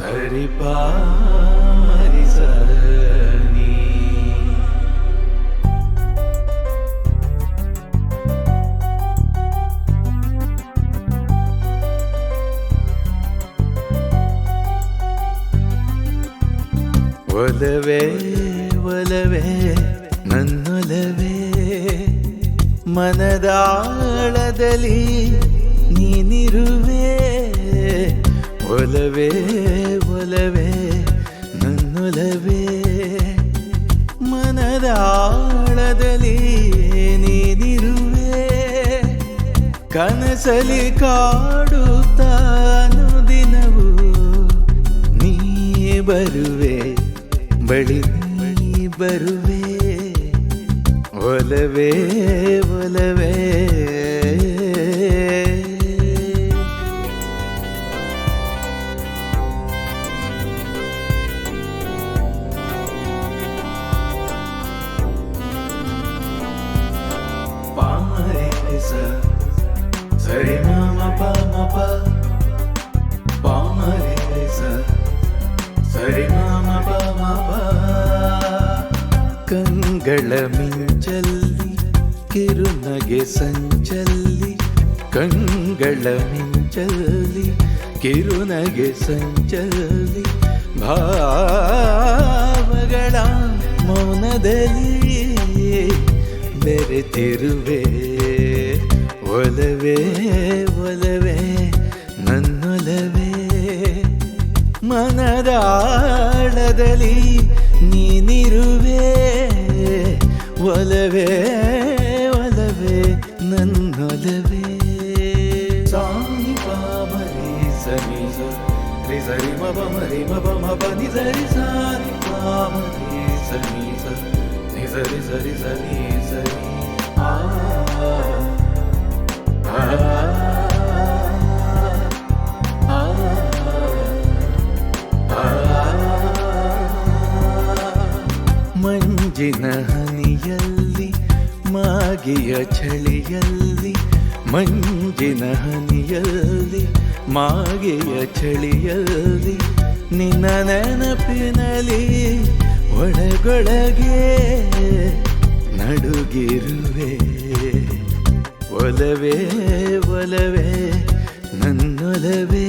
ಸರಿ ಪಾರಿ ಸನಿ ಒಲವೇ ಒಲವೇ ನನ್ನೊಲವೇ ಮನದಾಳದಲ್ಲಿ ನೀನಿರುವೆ. ಒಲವೇ ಒಲವೇ ನನ್ನೊಲವೇ. ಮನದಾಳದಲ್ಲಿ ನೀನಿರುವೆ ಕನಸಲಿ ಕಾಡುತ್ತಾನು ದಿನವು ನೀ ಬರುವೆ ಬಳಿ ಬರುವೆ. ಒಲವೇ ಒಲವೇ. ಕಂಗಳ ಮಿಂಚಲ್ಲಿ, ಕಿರುನಗೆ ಸಂಚಲ್ಲಿ ಕಂಗಳ ಮಿಂಚಲ್ಲಿ, ಕಿರುನಗೆ ಸಂಚಲ್ಲಿ, ಭಾವಗಳ ಮೌನದಲ್ಲಿ ಬೆರೆತಿರುವೆ. ಒಲವೇ ಒಲವೇ, ನನ್ನೊಲವೇ, ಮನದಾಳದಲ್ಲಿ ನೀನಿರುವೆ ಒಲವೇ ಒಲವೇ ನನ್ನೊಲವೇ ಸಾನಿ ಪಾಮರಿ ಸನಿ ಸ ರಿ ಸರಿ ಮ ಪ ಮರಿ ಮ ಪ ಮ ಪ ನಿ ಸರಿ ಸಾನಿ ಪಾಮರಿ ಸನಿ ಸ ನಿ ಸರಿ ಸರಿ ಸನಿ ಸರಿ ಮಂಜಿನ ಹನಿಯಲ್ಲಿ, ಮಾಗಿಯ ಚಳಿಯಲ್ಲಿ, ಮಂಜಿನ ಹನಿಯಲ್ಲಿ, ಮಾಗಿಯ ಚಳಿಯಲ್ಲಿ, ನಿನ್ನ ನೆನಪಿನಲ್ಲಿ ಒಳಗೊಳಗೆ ನಡುಗಿರುವೆ. ಒಲವೇ ಒಲವೇ, ನನ್ನೊಲವೇ,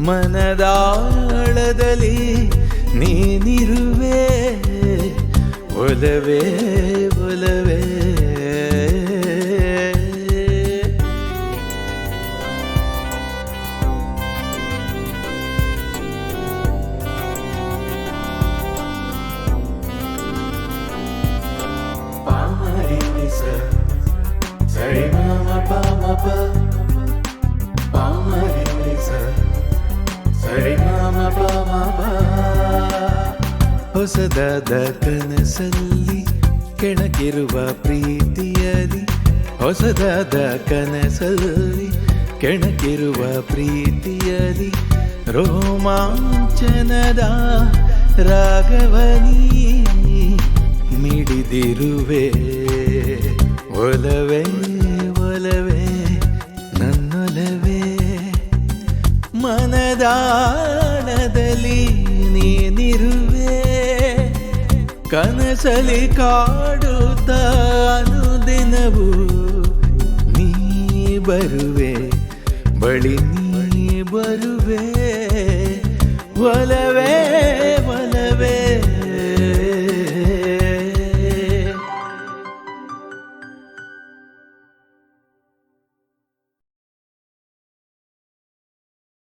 ಮನದಾಳದಲ್ಲಿ ನೀನಿರುವೆ. বলবে বলবে Sorry, mama, pa, ma, pa. ಹೊಸದಾದ ಕನಸಲ್ಲಿ ಕೆಣಕಿರುವ ಪ್ರೀತಿಯಲಿ ಹೊಸದಾದ ಕನಸಲ್ಲಿ ಕೆಣಕಿರುವ ಪ್ರೀತಿಯಲಿ ರೋಮಾಂಚನದ ರಾಗವನಿ ಮಿಡಿದಿರುವೆ. ಒಲವೇ ಒಲವೇ, ನನ್ನೊಲವೇ ನೀನಿರುವೆ ಕನಸಲಿ ಕಾಡುತ್ತ ಅನುದಿನವು ನೀ ಬರುವೆ ಬಳಿ ನೀ ಬರುವೆ ಒಲವೇ